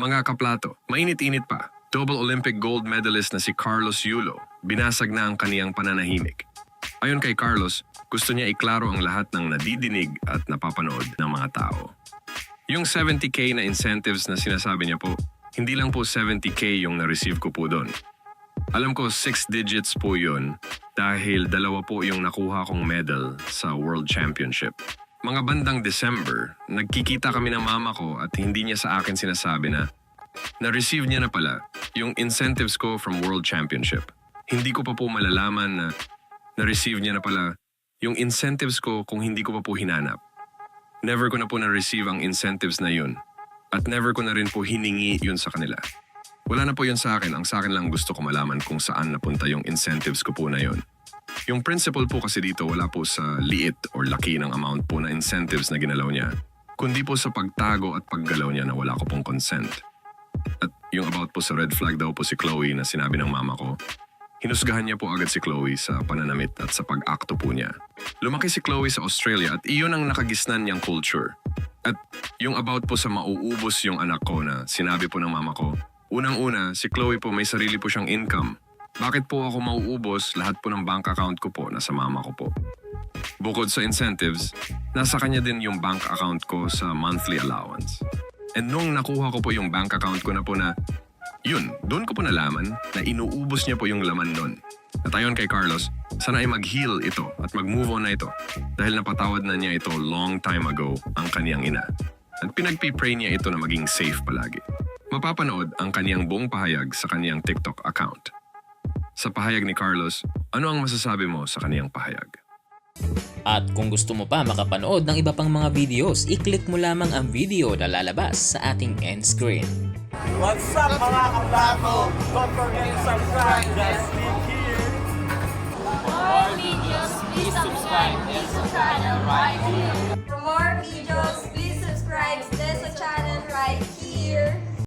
Mga kaplato, mainit-init pa. Double Olympic gold medalist na si Carlos Yulo, binasag na ang kaniyang pananahimik. Ayon kay Carlos, gusto niya iklaro ang lahat ng nadidinig at napapanood ng mga tao. Yung 70k na incentives na sinasabi niya po, hindi lang po 70k yung na-receive ko po doon. Alam ko 6 digits po yun dahil dalawa po yung nakuha kong medal sa World Championship. Mga bandang December, nagkikita kami ng mama ko at hindi niya sa akin sinasabi na na-receive niya na pala yung incentives ko from World Championship. Hindi ko pa po malalaman na na-receive niya na pala yung incentives ko kung hindi ko pa po hinanap. Never ko na po na-receive ang incentives na yun. At never ko na rin po hiningi yun sa kanila. Wala na po yun sa akin. Ang sa akin lang gusto ko malaman kung saan napunta yung incentives ko po na yun. Yung principle po kasi dito wala po sa liit or laki ng amount po na incentives na ginalaw niya, kundi po sa pagtago at paggalaw niya na wala ko pong consent. At yung about po sa red flag daw po si Chloe na sinabi ng mama ko, hinusgahan niya po agad si Chloe sa pananamit at sa pag-akto po niya. Lumaki si Chloe sa Australia at iyon ang nakagisnan niyang culture. At yung about po sa mauubos yung anak ko na sinabi po ng mama ko, unang-una, si Chloe po may sarili po siyang income. Bakit po ako mauubos lahat po ng bank account ko po nasa mama ko po? Bukod sa incentives, nasa kanya din yung bank account ko sa monthly allowance. And nung nakuha ko po yung bank account ko na po na, yun, doon ko po nalaman na inuubos niya po yung laman nun. At ayon kay Carlos, sana ay mag-heal ito at mag-move on na ito dahil napatawad na niya ito long time ago ang kaniyang ina. At pinagpipray niya ito na maging safe palagi. Mapapanood ang kaniyang buong pahayag sa kaniyang TikTok account. Sa pahayag ni Carlos, ano ang masasabi mo sa kaniyang pahayag? At kung gusto mo pa makapanood ng iba pang mga videos, i-click mo lamang ang video na lalabas sa ating end screen. What's up mga kaplato? Don't forget to subscribe. Just click here. more videos, please subscribe to this channel right here.